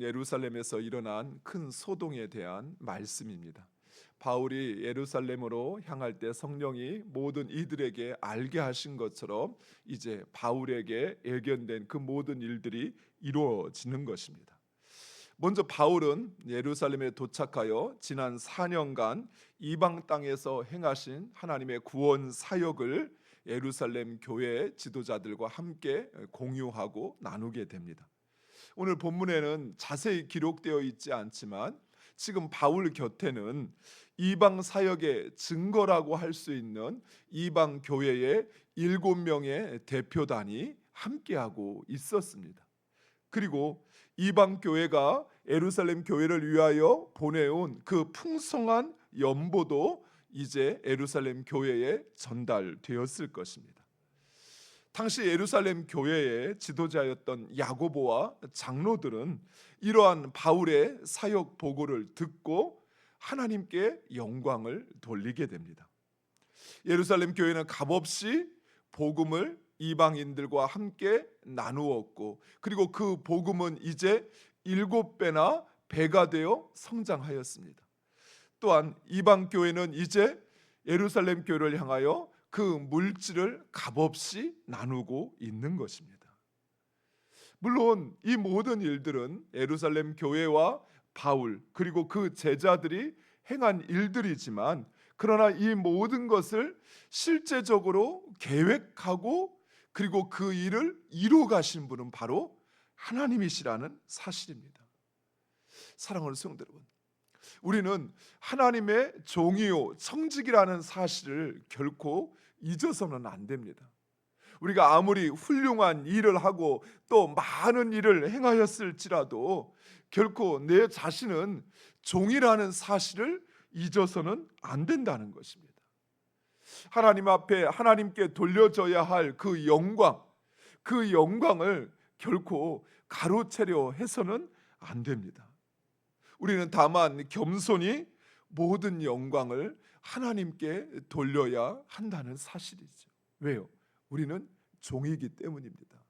예루살렘에서 일어난 큰 소동에 대한 말씀입니다. 바울이 예루살렘으로 향할 때 성령이 모든 이들에게 알게 하신 것처럼 이제 바울에게 예견된 그 모든 일들이 이루어지는 것입니다. 먼저 바울은 예루살렘에 도착하여 지난 4년간 이방 땅에서 행하신 하나님의 구원 사역을 예루살렘 교회 지도자들과 함께 공유하고 나누게 됩니다. 오늘 본문에는 자세히 기록되어 있지 않지만 지금 바울 곁에는 이방 사역의 증거라고 할 수 있는 이방 교회의 일곱 명의 대표단이 함께하고 있었습니다. 그리고 이방 교회가 예루살렘 교회를 위하여 보내온 그 풍성한 연보도 이제 예루살렘 교회에 전달되었을 것입니다. 당시 예루살렘 교회의 지도자였던 야고보와 장로들은 이러한 바울의 사역 보고를 듣고 하나님께 영광을 돌리게 됩니다. 예루살렘 교회는 값없이 복음을 이방인들과 함께 나누었고 그리고 그 복음은 이제 일곱 배나 배가 되어 성장하였습니다. 또한 이방 교회는 이제 예루살렘 교회를 향하여 그 물질을 값없이 나누고 있는 것입니다. 물론 이 모든 일들은 예루살렘 교회와 바울 그리고 그 제자들이 행한 일들이지만 그러나 이 모든 것을 실제적으로 계획하고 그리고 그 일을 이루어 가신 분은 바로 하나님이시라는 사실입니다. 사랑하는 성도 여러분, 우리는 하나님의 종이요 청직이라는 사실을 결코 잊어서는 안 됩니다. 우리가 아무리 훌륭한 일을 하고 또 많은 일을 행하였을지라도 결코 내 자신은 종이라는 사실을 잊어서는 안 된다는 것입니다. 하나님 앞에 하나님께 돌려줘야 할 그 영광, 그 영광을 결코 가로채려 해서는 안 됩니다. 우리는 다만 겸손히 모든 영광을 하나님께 돌려야 한다는 사실이죠. 왜요? 우리는 종이기 때문입니다.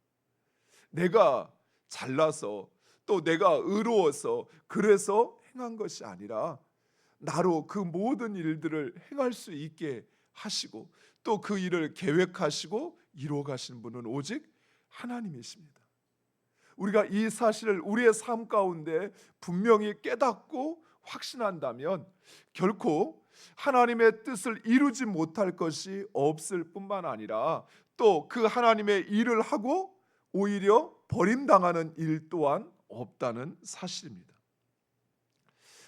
내가 잘나서 또 내가 의로워서 그래서 행한 것이 아니라 나로 그 모든 일들을 행할 수 있게 하시고 또 그 일을 계획하시고 이루어 가시는 분은 오직 하나님이십니다. 우리가 이 사실을 우리의 삶 가운데 분명히 깨닫고 확신한다면 결코 하나님의 뜻을 이루지 못할 것이 없을 뿐만 아니라 또 그 하나님의 일을 하고 오히려 버림당하는 일 또한 없다는 사실입니다.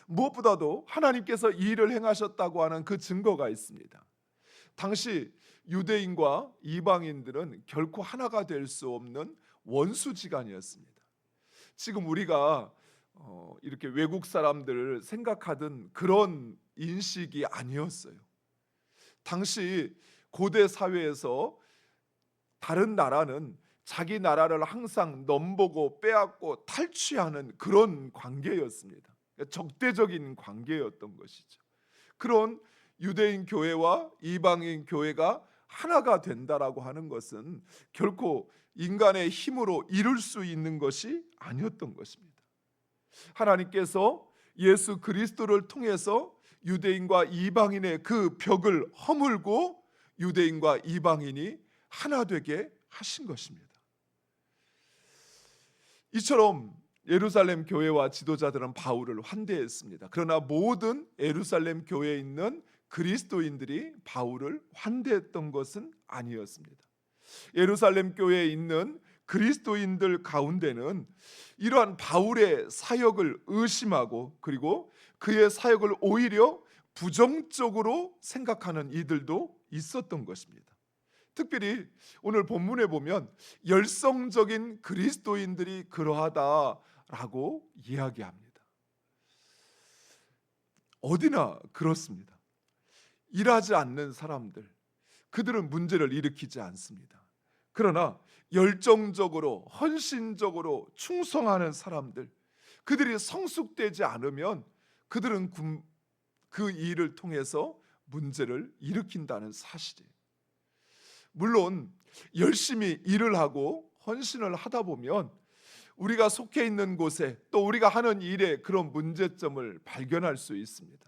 무엇보다도 하나님께서 이 일을 행하셨다고 하는 그 증거가 있습니다. 당시 유대인과 이방인들은 결코 하나가 될 수 없는 원수지간이었습니다. 지금 우리가 어, 이렇게 외국 사람들을 생각하던 그런 인식이 아니었어요. 당시 고대 사회에서 다른 나라는 자기 나라를 항상 넘보고 빼앗고 탈취하는 그런 관계였습니다. 적대적인 관계였던 것이죠. 그런 유대인 교회와 이방인 교회가 하나가 된다라고 하는 것은 결코 인간의 힘으로 이룰 수 있는 것이 아니었던 것입니다. 하나님께서 예수 그리스도를 통해서 유대인과 이방인의 그 벽을 허물고 유대인과 이방인이 하나 되게 하신 것입니다. 이처럼 예루살렘 교회와 지도자들은 바울을 환대했습니다. 그러나 모든 예루살렘 교회에 있는 그리스도인들이 바울을 환대했던 것은 아니었습니다. 예루살렘 교회에 있는 그리스도인들 가운데는 이러한 바울의 사역을 의심하고 그리고 그의 사역을 오히려 부정적으로 생각하는 이들도 있었던 것입니다. 특별히 오늘 본문에 보면 열성적인 그리스도인들이 그러하다라고 이야기합니다. 어디나 그렇습니다. 일하지 않는 사람들, 그들은 문제를 일으키지 않습니다. 그러나 열정적으로 헌신적으로 충성하는 사람들, 그들이 성숙되지 않으면 그들은 그 일을 통해서 문제를 일으킨다는 사실이에요. 물론 열심히 일을 하고 헌신을 하다 보면 우리가 속해 있는 곳에 또 우리가 하는 일에 그런 문제점을 발견할 수 있습니다.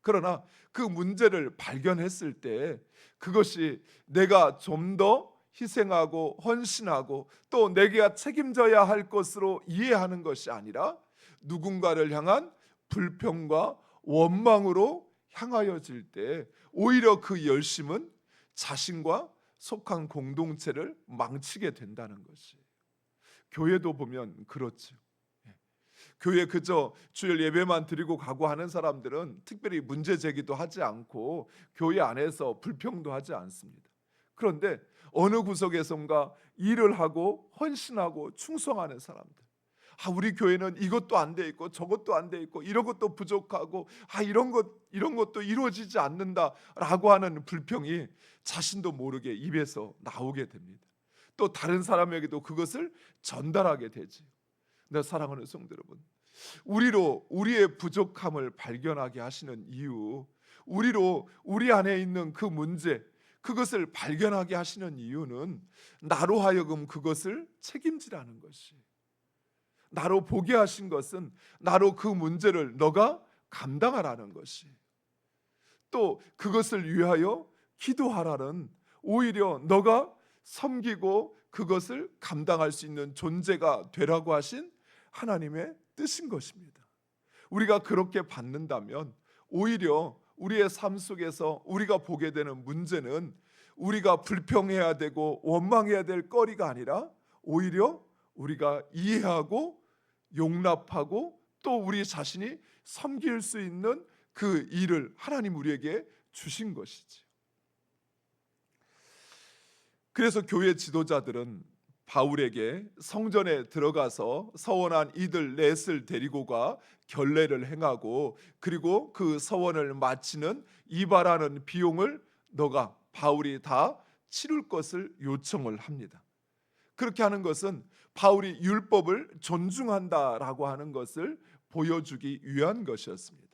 그러나 그 문제를 발견했을 때 그것이 내가 좀 더 희생하고 헌신하고 또 내가 책임져야 할 것으로 이해하는 것이 아니라 누군가를 향한 불평과 원망으로 향하여질 때 오히려 그 열심은 자신과 속한 공동체를 망치게 된다는 것이 교회도 보면 그렇죠. 예. 교회 그저 주일 예배만 드리고 가고 하는 사람들은 특별히 문제 제기도 하지 않고 교회 안에서 불평도 하지 않습니다. 그런데 어느 구석에선가 일을 하고 헌신하고 충성하는 사람들. 아 우리 교회는 이것도 안 돼 있고 저것도 안 돼 있고 이런 것도 부족하고 아 이런 것 이런 것도 이루어지지 않는다라고 하는 불평이 자신도 모르게 입에서 나오게 됩니다. 또 다른 사람에게도 그것을 전달하게 되지. 내 사랑하는 성도 여러분, 우리로 우리의 부족함을 발견하게 하시는 이유, 우리로 우리 안에 있는 그 문제, 그것을 발견하게 하시는 이유는 나로 하여금 그것을 책임지라는 것이. 나로 보게 하신 것은 나로 그 문제를 너가 감당하라는 것이. 또 그것을 위하여 기도하라는 오히려 너가 섬기고 그것을 감당할 수 있는 존재가 되라고 하신 하나님의 뜻인 것입니다. 우리가 그렇게 받는다면 오히려 우리의 삶 속에서 우리가 보게 되는 문제는 우리가 불평해야 되고 원망해야 될 거리가 아니라 오히려 우리가 이해하고 용납하고 또 우리 자신이 섬길 수 있는 그 일을 하나님 우리에게 주신 것이지. 그래서 교회 지도자들은 바울에게 성전에 들어가서 서원한 이들 넷을 데리고 가 결례를 행하고 그리고 그 서원을 마치는 이바라는 비용을 너가 바울이 다 치룰 것을 요청을 합니다. 그렇게 하는 것은 바울이 율법을 존중한다라고 하는 것을 보여주기 위한 것이었습니다.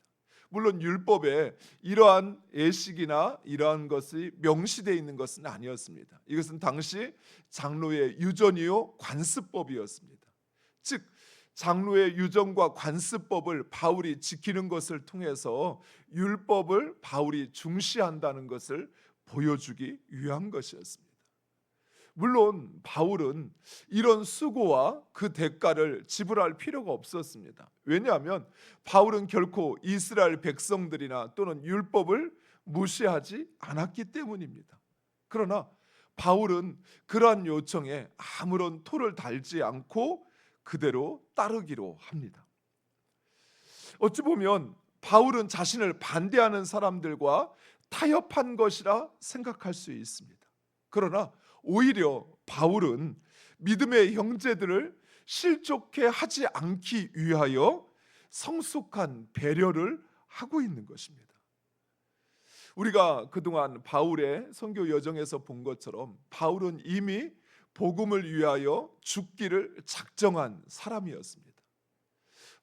물론 율법에 이러한 예식이나 이러한 것이 명시되어 있는 것은 아니었습니다. 이것은 당시 장로의 유전이요 관습법이었습니다. 즉 장로의 유전과 관습법을 바울이 지키는 것을 통해서 율법을 바울이 중시한다는 것을 보여주기 위한 것이었습니다. 물론 바울은 이런 수고와 그 대가를 지불할 필요가 없었습니다. 왜냐하면 바울은 결코 이스라엘 백성들이나 또는 율법을 무시하지 않았기 때문입니다. 그러나 바울은 그러한 요청에 아무런 토를 달지 않고 그대로 따르기로 합니다. 어찌 보면 바울은 자신을 반대하는 사람들과 타협한 것이라 생각할 수 있습니다. 그러나 오히려 바울은 믿음의 형제들을 실족해 하지 않기 위하여 성숙한 배려를 하고 있는 것입니다. 우리가 그동안 바울의 선교 여정에서 본 것처럼 바울은 이미 복음을 위하여 죽기를 작정한 사람이었습니다.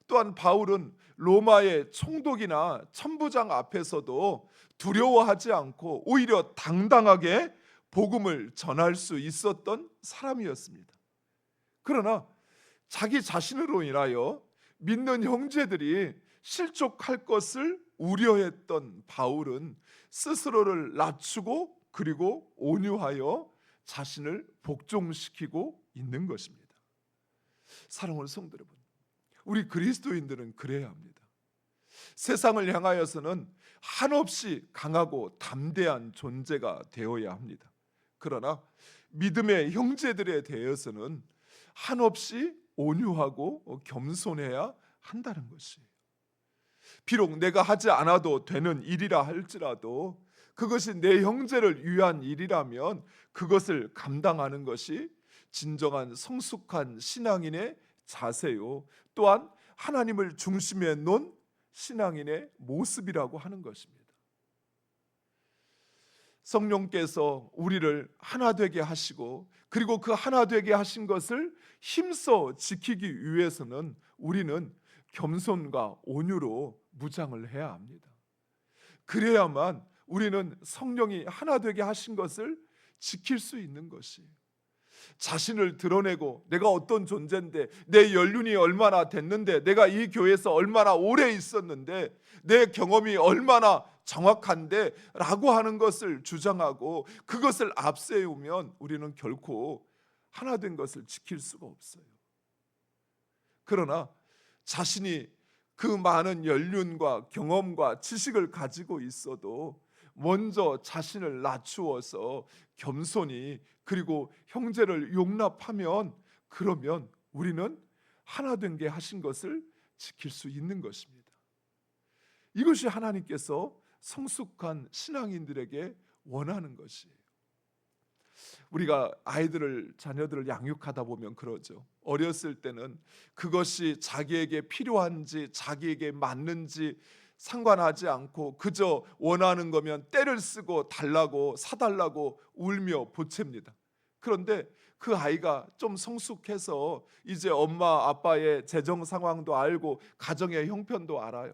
또한 바울은 로마의 총독이나 천부장 앞에서도 두려워하지 않고 오히려 당당하게 복음을 전할 수 있었던 사람이었습니다. 그러나 자기 자신으로 인하여 믿는 형제들이 실족할 것을 우려했던 바울은 스스로를 낮추고 그리고 온유하여 자신을 복종시키고 있는 것입니다. 사랑하는 성도 여러분, 우리 그리스도인들은 그래야 합니다. 세상을 향하여서는 한없이 강하고 담대한 존재가 되어야 합니다. 그러나 믿음의 형제들에 대해서는 한없이 온유하고 겸손해야 한다는 것이에요. 비록 내가 하지 않아도 되는 일이라 할지라도 그것이 내 형제를 위한 일이라면 그것을 감당하는 것이 진정한 성숙한 신앙인의 자세요. 또한 하나님을 중심에 놓은 신앙인의 모습이라고 하는 것입니다. 성령께서 우리를 하나 되게 하시고 그리고 그 하나 되게 하신 것을 힘써 지키기 위해서는 우리는 겸손과 온유로 무장을 해야 합니다. 그래야만 우리는 성령이 하나 되게 하신 것을 지킬 수 있는 것이 자신을 드러내고 내가 어떤 존재인데 내 연륜이 얼마나 됐는데 내가 이 교회에서 얼마나 오래 있었는데 내 경험이 얼마나 정확한데 라고 하는 것을 주장하고 그것을 앞세우면 우리는 결코 하나 된 것을 지킬 수가 없어요. 그러나 자신이 그 많은 연륜과 경험과 지식을 가지고 있어도 먼저 자신을 낮추어서 겸손히 그리고 형제를 용납하면 그러면 우리는 하나 된 게 하신 것을 지킬 수 있는 것입니다. 이것이 하나님께서 성숙한 신앙인들에게 원하는 것이에요. 우리가 아이들을 자녀들을 양육하다 보면 그러죠. 어렸을 때는 그것이 자기에게 필요한지 자기에게 맞는지 상관하지 않고 그저 원하는 거면 때를 쓰고 달라고 사달라고 울며 보챕니다. 그런데 그 아이가 좀 성숙해서 이제 엄마 아빠의 재정 상황도 알고 가정의 형편도 알아요.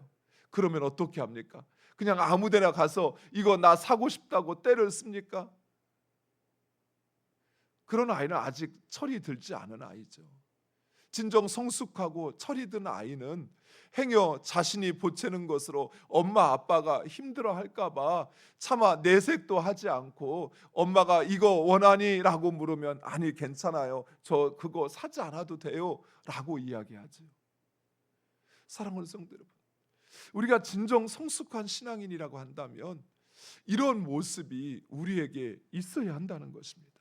그러면 어떻게 합니까? 그냥 아무 데나 가서 이거 나 사고 싶다고 때를 씁니까? 그런 아이는 아직 철이 들지 않은 아이죠. 진정 성숙하고 철이 든 아이는 행여 자신이 보채는 것으로 엄마 아빠가 힘들어 할까봐 차마 내색도 하지 않고 엄마가 이거 원하니라고 물으면 아니 괜찮아요 저 그거 사지 않아도 돼요라고 이야기하죠. 사랑하는 성도 여러분, 우리가 진정 성숙한 신앙인이라고 한다면 이런 모습이 우리에게 있어야 한다는 것입니다.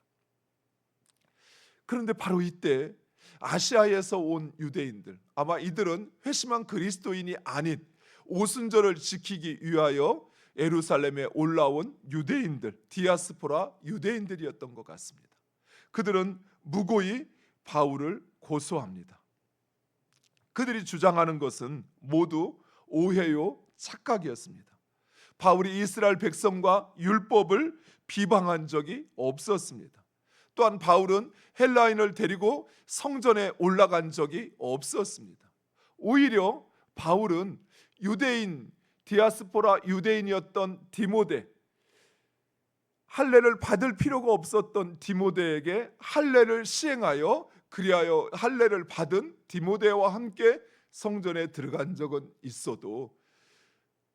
그런데 바로 이때 아시아에서 온 유대인들 아마 이들은 회심한 그리스도인이 아닌 오순절을 지키기 위하여 예루살렘에 올라온 유대인들 디아스포라 유대인들이었던 것 같습니다. 그들은 무고히 바울을 고소합니다. 그들이 주장하는 것은 모두 오해요 착각이었습니다. 바울이 이스라엘 백성과 율법을 비방한 적이 없었습니다. 또한 바울은 헬라인을 데리고 성전에 올라간 적이 없었습니다. 오히려 바울은 유대인 디아스포라 유대인이었던 디모데 할례를 받을 필요가 없었던 디모데에게 할례를 시행하여 그리하여 할례를 받은 디모데와 함께 성전에 들어간 적은 있어도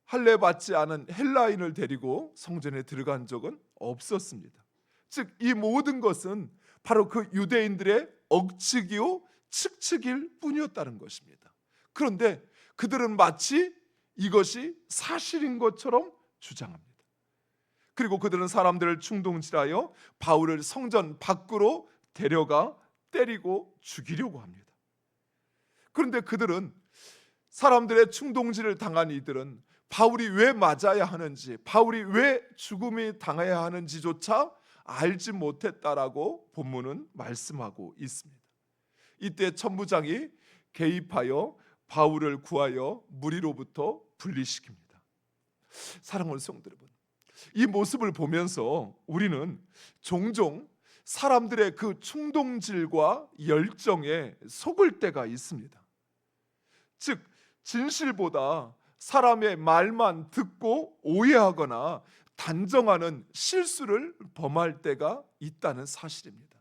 할례 받지 않은 헬라인을 데리고 성전에 들어간 적은 없었습니다. 즉 이 모든 것은 바로 그 유대인들의 억측이요 측측일 뿐이었다는 것입니다. 그런데 그들은 마치 이것이 사실인 것처럼 주장합니다. 그리고 그들은 사람들을 충동질하여 바울을 성전 밖으로 데려가 때리고 죽이려고 합니다. 그런데 그들은 사람들의 충동질을 당한 이들은 바울이 왜 맞아야 하는지, 바울이 왜 죽음이 당해야 하는지조차 알지 못했다라고 본문은 말씀하고 있습니다. 이때 천부장이 개입하여 바울을 구하여 무리로부터 분리시킵니다. 사랑하는 성도 여러분, 이 모습을 보면서 우리는 종종 사람들의 그 충동질과 열정에 속을 때가 있습니다. 즉 진실보다 사람의 말만 듣고 오해하거나 단정하는 실수를 범할 때가 있다는 사실입니다.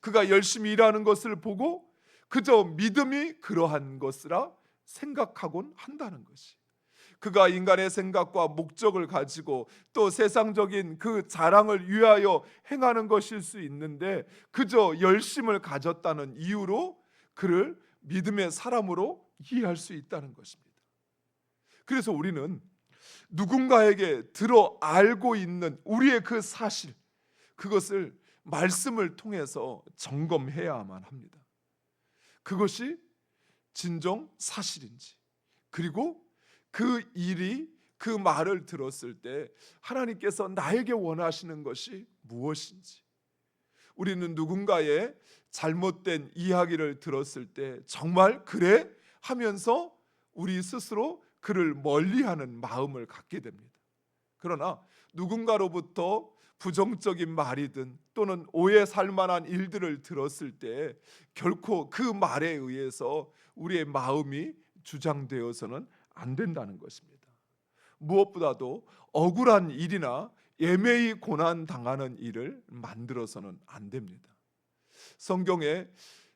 그가 열심히 일하는 것을 보고 그저 믿음이 그러한 것이라 생각하곤 한다는 것이. 그가 인간의 생각과 목적을 가지고 또 세상적인 그 자랑을 위하여 행하는 것일 수 있는데 그저 열심을 가졌다는 이유로 그를 믿음의 사람으로 이해할 수 있다는 것입니다. 그래서 우리는 누군가에게 들어 알고 있는 우리의 그 사실 그것을 말씀을 통해서 점검해야만 합니다. 그것이 진정 사실인지 그리고 그 일이 그 말을 들었을 때 하나님께서 나에게 원하시는 것이 무엇인지 우리는 누군가의 잘못된 이야기를 들었을 때 정말 그래 하면서 우리 스스로 그를 멀리하는 마음을 갖게 됩니다. 그러나 누군가로부터 부정적인 말이든 또는 오해 살 만한 일들을 들었을 때 결코 그 말에 의해서 우리의 마음이 주장되어서는 안 된다는 것입니다. 무엇보다도 억울한 일이나 예매히 고난 당하는 일을 만들어서는 안 됩니다. 성경에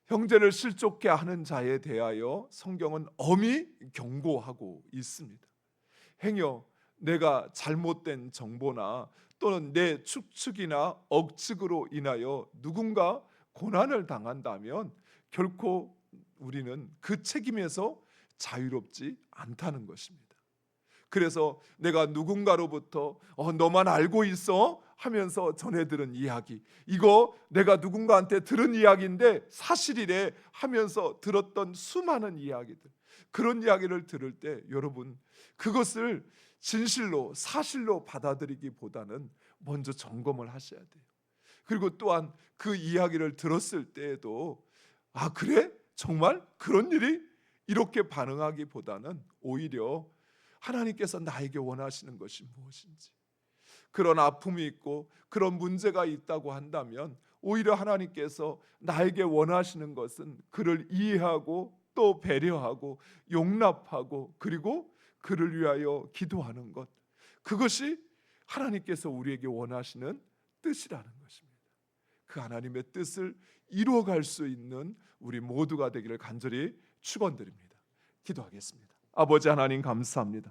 형제를 실족케 하는 자에 대하여 성경은 엄히 경고하고 있습니다. 행여 내가 잘못된 정보나 또는 내 축축이나 억측으로 인하여 누군가 고난을 당한다면 결코 우리는 그 책임에서 자유롭지 않다는 것입니다. 그래서 내가 누군가로부터 어, 너만 알고 있어? 하면서 전해 들은 이야기. 이거 내가 누군가한테 들은 이야기인데 사실이래 하면서 들었던 수많은 이야기들. 그런 이야기를 들을 때 여러분 그것을 진실로 사실로 받아들이기보다는 먼저 점검을 하셔야 돼요. 그리고 또한 그 이야기를 들었을 때에도 아 그래? 정말? 그런 일이? 이렇게 반응하기보다는 오히려 하나님께서 나에게 원하시는 것이 무엇인지 그런 아픔이 있고 그런 문제가 있다고 한다면 오히려 하나님께서 나에게 원하시는 것은 그를 이해하고 또 배려하고 용납하고 그리고 그를 위하여 기도하는 것 그것이 하나님께서 우리에게 원하시는 뜻이라는 것입니다. 그 하나님의 뜻을 이루어갈 수 있는 우리 모두가 되기를 간절히 축원드립니다. 기도하겠습니다. 아버지 하나님 감사합니다.